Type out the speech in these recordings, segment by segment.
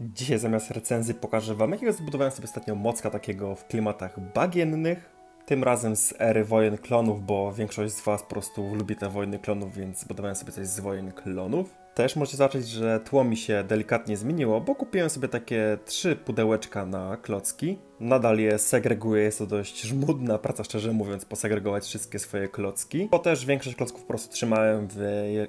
Dzisiaj zamiast recenzji pokażę wam, jakiego zbudowałem sobie ostatnio mocka takiego w klimatach bagiennych. Tym razem z ery wojen klonów, bo większość z was po prostu lubi te wojny klonów, więc zbudowałem sobie coś z wojen klonów. Też możecie zobaczyć, że tło mi się delikatnie zmieniło, bo kupiłem sobie takie trzy pudełeczka na klocki. Nadal je segreguję, jest to dość żmudna praca, szczerze mówiąc, posegregować wszystkie swoje klocki. Bo też większość klocków po prostu trzymałem w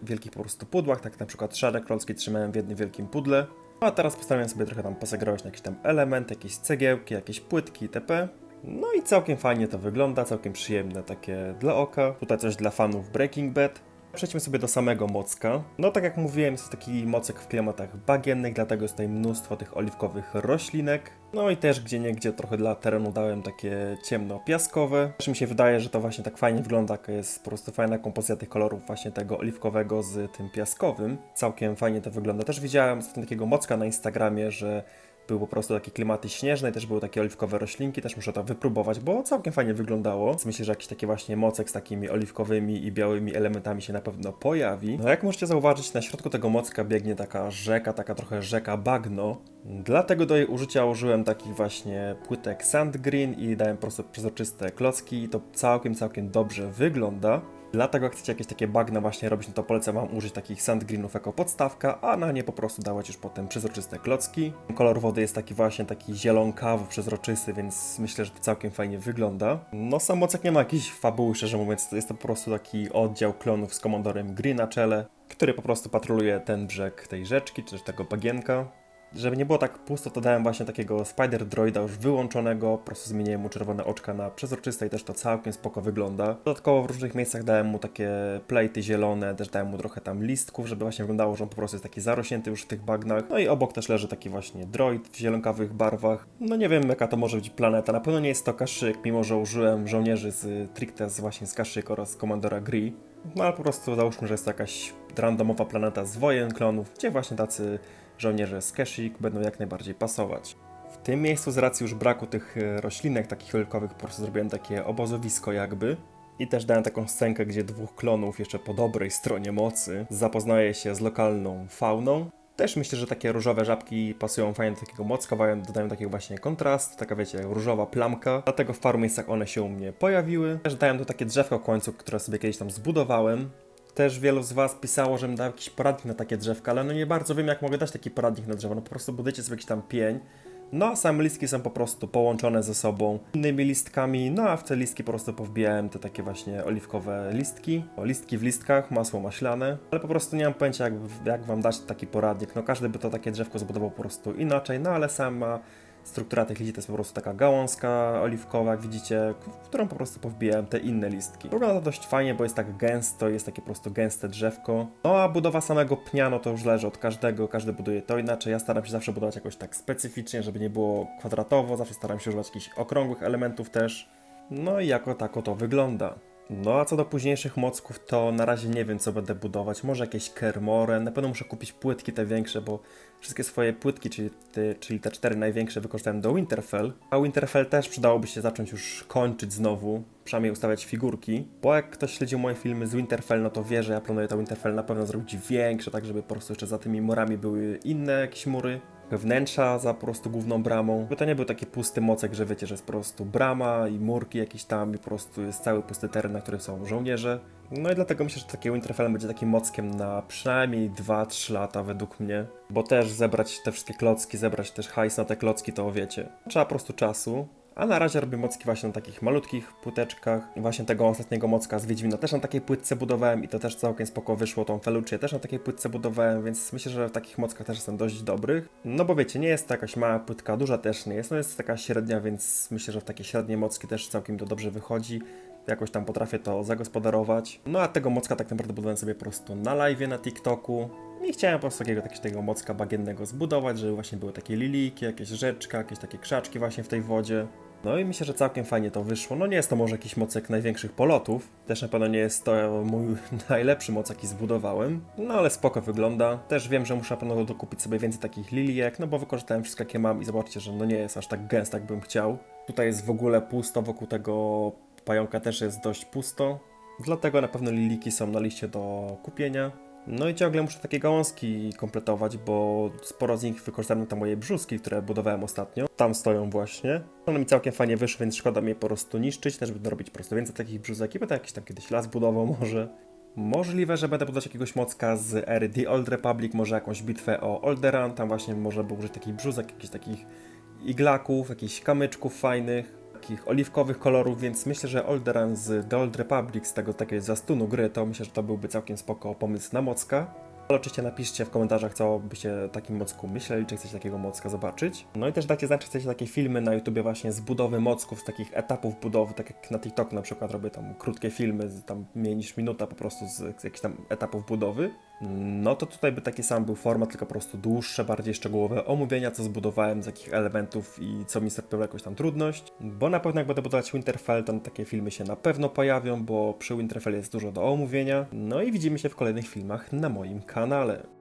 wielkich po prostu pudłach, tak na przykład szare klocki trzymałem w jednym wielkim pudle. A teraz postanowiłem sobie trochę tam posegregować na jakiś tam element, jakieś cegiełki, jakieś płytki itp. No i całkiem fajnie to wygląda, całkiem przyjemne takie dla oka. Tutaj coś dla fanów Breaking Bad. Przejdźmy sobie do samego mocka. No tak jak mówiłem, jest to taki mocek w klimatach bagiennych, dlatego jest tutaj mnóstwo tych oliwkowych roślinek. No i też gdzie niegdzie trochę dla terenu dałem takie ciemno-piaskowe. Też mi się wydaje, że to właśnie tak fajnie wygląda, jest po prostu fajna kompozycja tych kolorów właśnie tego oliwkowego z tym piaskowym. Całkiem fajnie to wygląda. Też widziałem ostatnio takiego mocka na Instagramie, że były po prostu takie klimaty śnieżne też były takie oliwkowe roślinki, też muszę to wypróbować, bo całkiem fajnie wyglądało. Więc myślę, że jakiś taki właśnie mocek z takimi oliwkowymi i białymi elementami się na pewno pojawi. No jak możecie zauważyć, na środku tego mocka biegnie taka rzeka, taka trochę rzeka bagno. Dlatego do jej użycia użyłem takich właśnie płytek sand green i dałem po prostu przezroczyste klocki i to całkiem, całkiem dobrze wygląda. Dlatego jak chcecie jakieś takie bagna właśnie robić, no to polecam Wam użyć takich sand greenów jako podstawka, a na nie po prostu dawać już potem przezroczyste klocki. Kolor wody jest taki właśnie taki zielonkawo przezroczysty, więc myślę, że to całkiem fajnie wygląda. No sam mocek nie ma jakiejś fabuły, szczerze mówiąc, to jest to po prostu taki oddział klonów z komandorem Green na czele, który po prostu patroluje ten brzeg tej rzeczki, czy też tego bagienka. Żeby nie było tak pusto, to dałem właśnie takiego Spider Droida już wyłączonego, po prostu zmieniłem mu czerwone oczka na przezroczyste i też to całkiem spoko wygląda. Dodatkowo w różnych miejscach dałem mu takie plejty zielone, też dałem mu trochę tam listków, żeby właśnie wyglądało, że on po prostu jest taki zarośnięty już w tych bagnach. No i obok też leży taki właśnie droid w zielonkawych barwach. No nie wiem jaka to może być planeta, na pewno nie jest to kaszyk, mimo że użyłem żołnierzy z Trictes właśnie z kaszyk oraz komandora Gree. No ale po prostu załóżmy, że jest to jakaś randomowa planeta z wojen klonów, gdzie właśnie tacy żołnierze z Keshik będą jak najbardziej pasować. W tym miejscu z racji już braku tych e, roślinek takich wielkowych po prostu zrobiłem takie obozowisko jakby. I też dałem taką scenkę, gdzie dwóch klonów jeszcze po dobrej stronie mocy zapoznaje się z lokalną fauną. Też myślę, że takie różowe żabki pasują fajnie do takiego mocka, dodają takiego właśnie kontrast, taka wiecie, różowa plamka. Dlatego w paru miejscach one się u mnie pojawiły. Też dałem tu takie drzewko w końcu, które sobie kiedyś tam zbudowałem. Też wielu z Was pisało, żebym dał jakiś poradnik na takie drzewka, ale no nie bardzo wiem, jak mogę dać taki poradnik na drzewo. No po prostu budujecie sobie jakiś tam pień. No a same listki są po prostu połączone ze sobą innymi listkami, no a w te listki po prostu powbijałem te takie właśnie oliwkowe listki, o listki w listkach, masło maślane, ale po prostu nie mam pojęcia jak, jak wam dać taki poradnik, no każdy by to takie drzewko zbudował po prostu inaczej, no ale sama struktura tych liści to jest po prostu taka gałązka oliwkowa, jak widzicie, w którą po prostu powbijałem te inne listki. Wygląda to dość fajnie, bo jest tak gęsto, jest takie po prostu gęste drzewko. No a budowa samego pnia, no to już leży od każdego, każdy buduje to inaczej. Ja staram się zawsze budować jakoś tak specyficznie, żeby nie było kwadratowo, zawsze staram się używać jakichś okrągłych elementów też. No i jako tako to wygląda. No a co do późniejszych mocków, to na razie nie wiem co będę budować. Może jakieś kermoren, na pewno muszę kupić płytki te większe, bo wszystkie swoje płytki, czyli te, czyli te cztery największe wykorzystałem do Winterfell. A Winterfell też przydałoby się zacząć już kończyć znowu, przynajmniej ustawiać figurki. Bo jak ktoś śledził moje filmy z Winterfell, no to wie, że ja planuję to Winterfell na pewno zrobić większe, tak żeby po prostu jeszcze za tymi murami były inne jakieś mury wnętrza za po prostu główną bramą. By to nie był taki pusty mocek, że wiecie, że jest po prostu brama i murki jakieś tam i po prostu jest cały pusty teren, na którym są żołnierze. No i dlatego myślę, że taki Winterfell będzie takim mockiem na przynajmniej 2-3 lata według mnie. Bo też zebrać te wszystkie klocki, zebrać też hajs na te klocki, to wiecie. Trzeba po prostu czasu. A na razie robię mocki właśnie na takich malutkich płyteczkach. Właśnie tego ostatniego mocka z Wiedźmina też na takiej płytce budowałem i to też całkiem spoko wyszło. Tą Felucję też na takiej płytce budowałem, więc myślę, że w takich mockach też jestem dość dobrych. No bo wiecie, nie jest to jakaś mała płytka, duża też nie jest. No jest taka średnia, więc myślę, że w takie średnie mocki też całkiem to dobrze wychodzi jakoś tam potrafię to zagospodarować. No a tego mocka tak naprawdę budowałem sobie po prostu na live na TikToku. I chciałem po prostu takiego, takiego mocka bagiennego zbudować, żeby właśnie były takie liliki, jakieś rzeczka, jakieś takie krzaczki właśnie w tej wodzie. No i myślę, że całkiem fajnie to wyszło. No nie jest to może jakiś mocek największych polotów. Też na pewno nie jest to mój najlepszy moc, jaki zbudowałem. No ale spoko wygląda. Też wiem, że muszę na pewno dokupić sobie więcej takich lilijek, no bo wykorzystałem wszystko, jakie mam i zobaczcie, że no nie jest aż tak gęsto, jak bym chciał. Tutaj jest w ogóle pusto, wokół tego pająka też jest dość pusto. Dlatego na pewno liliki są na liście do kupienia. No i ciągle muszę takie gałązki kompletować, bo sporo z nich wykorzystałem na te moje brzuski, które budowałem ostatnio. Tam stoją właśnie. One mi całkiem fajnie wyszły, więc szkoda mi je po prostu niszczyć. Też będę robić po prostu więcej takich brzuzek i będę jakiś tam kiedyś las budował może. Możliwe, że będę budować jakiegoś mocka z ery The Old Republic, może jakąś bitwę o Olderan, tam właśnie może by użyć takich brzuzek, jakichś takich iglaków, jakichś kamyczków fajnych, takich oliwkowych kolorów, więc myślę, że Olderan z The Old Republic, z tego takiego zastunu gry, to myślę, że to byłby całkiem spoko pomysł na mocka. Ale oczywiście napiszcie w komentarzach, co byście o takim mocku myśleli, czy chcecie takiego mocka zobaczyć. No i też dajcie znać, czy chcecie takie filmy na YouTubie właśnie z budowy mocków, z takich etapów budowy, tak jak na TikToku na przykład robię tam krótkie filmy, tam mniej niż minuta po prostu z, z jakichś tam etapów budowy. No to tutaj by taki sam był format, tylko po prostu dłuższe, bardziej szczegółowe omówienia, co zbudowałem, z jakich elementów i co mi sprawiło jakąś tam trudność. Bo na pewno jak będę budować Winterfell, to takie filmy się na pewno pojawią, bo przy Winterfell jest dużo do omówienia. No i widzimy się w kolejnych filmach na moim kanale.